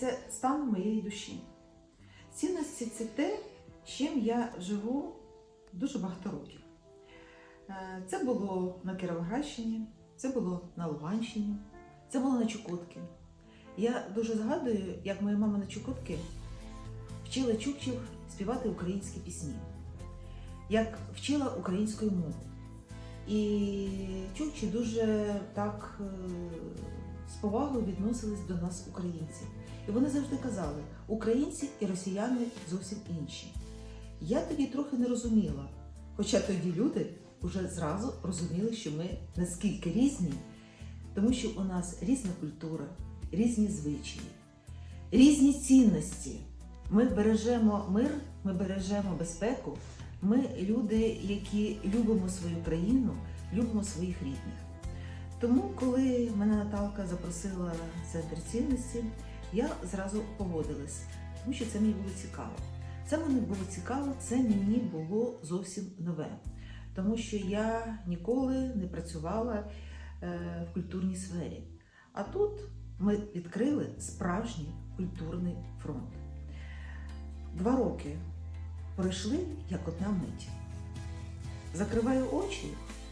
це стан моєї душі. Цінності це те, з чим я живу дуже багато років. Е, Це було на Кіровоградщині, це було на Луганщині, це було на Чукотці. Я дуже згадую, як моя мама на Чукотці вчила чукчів співати українські пісні, як вчила українською мову. І чукчі дуже так е, з повагою відносились до нас, українців. І вони завжди казали, українці і росіяни зовсім інші. Я тоді трохи не розуміла, хоча тоді люди вже зразу розуміли, що ми наскільки різні, тому що у нас різна культура, різні звичаї, різні цінності. Ми бережемо мир, ми бережемо безпеку. Ми люди, які любимо свою країну, любимо своїх рідних. Тому, коли мене Наталка запросила в центр цінності, я зразу погодилась, тому що це мені було цікаво. Це мені було цікаво, це мені було зовсім нове, тому що я ніколи не працювала е, в культурній сфері. А тут ми відкрили справжній культурний фронт. Два роки пройшли як одна мить. Закриваю очі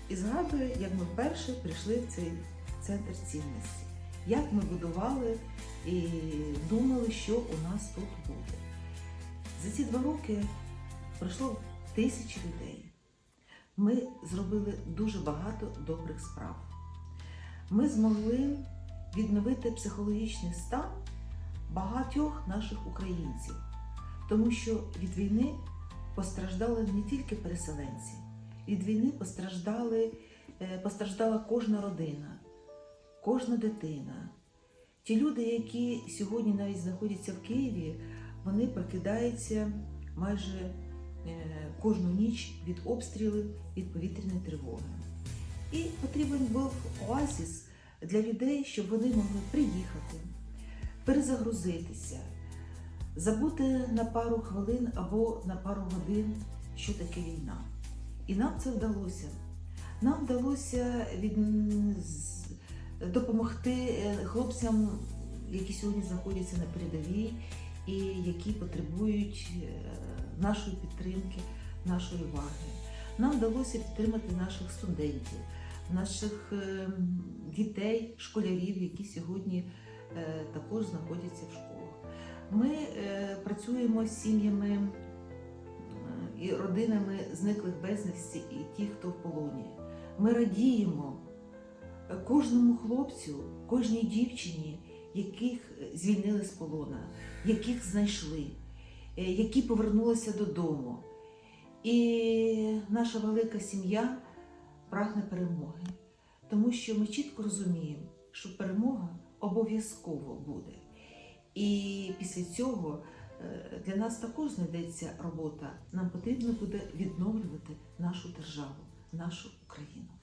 і згадую, як ми вперше прийшли в цей центр цінності, як ми будували і думали, що у нас тут буде. За ці два роки пройшло тисячі людей. Ми зробили дуже багато добрих справ. Ми змогли відновити психологічний стан багатьох наших українців, тому що від війни постраждали не тільки переселенці, від війни постраждали, е, постраждала кожна родина, кожна дитина. Ті люди, які сьогодні навіть знаходяться в Києві, вони прокидаються майже е, кожну ніч від обстрілів, від повітряної тривоги. І потрібен був оазіс для людей, щоб вони могли приїхати, перезагрузитися, забути на пару хвилин або на пару годин, що таке війна. І нам це вдалося. Нам вдалося від... допомогти е, хлопцям, які сьогодні знаходяться на передовій і які потребують е, нашої підтримки, нашої уваги. Нам вдалося підтримати наших студентів, наших е, дітей, школярів, які сьогодні також знаходяться в школах. Ми працюємо з сім'ями і родинами зниклих безвісті і ті, хто в полоні. Ми радіємо кожному хлопцю, кожній дівчині, яких звільнили з полона, яких знайшли, е, які повернулися додому. І наша велика сім'я прагне перемоги, тому що ми чітко розуміємо, що перемога обов'язково буде. І після цього для нас також знайдеться робота. Нам потрібно буде відновлювати нашу державу, нашу Україну.